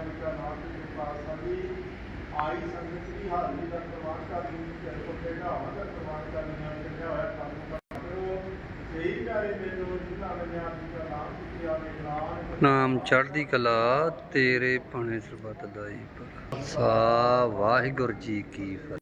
ਕੁਸ਼ਲਿਆ ਨਾਮ ਦੇ ਪਾਸਾ ਦੀ ਆਈ ਸੰਗਤ ਦੀ ਹਾਜ਼ਰੀ ਦਾ ਪ੍ਰਮਾਣ ਕਰਨੀ ਕਿ ਕੋ ਬੇਟਾਵਾਂ ਦਾ ਪ੍ਰਮਾਣ ਕਰਨੀਆਂ ਕਿਹਾ ਹੋਇਆ ਕੰਮ ਕਰੋ ਸਹੀ ਕਰੇ ਮੈਨੂੰ ਜਿਨ੍ਹਾਂ ਨੇ ਆਪ ਦਾ ਨਾਮ ਦਿੱਤਾ ਆਵੇ ਨਾਮ ਚੜ੍ਹਦੀ ਕਲਾ, ਤੇਰੇ ਭਾਣੇ ਸਰਬੱਤ ਦਾਈ ਪਰ ਸਾ ਵਾਹਿਗੁਰੂ ਜੀ ਕੀ ਫਤਿਹ।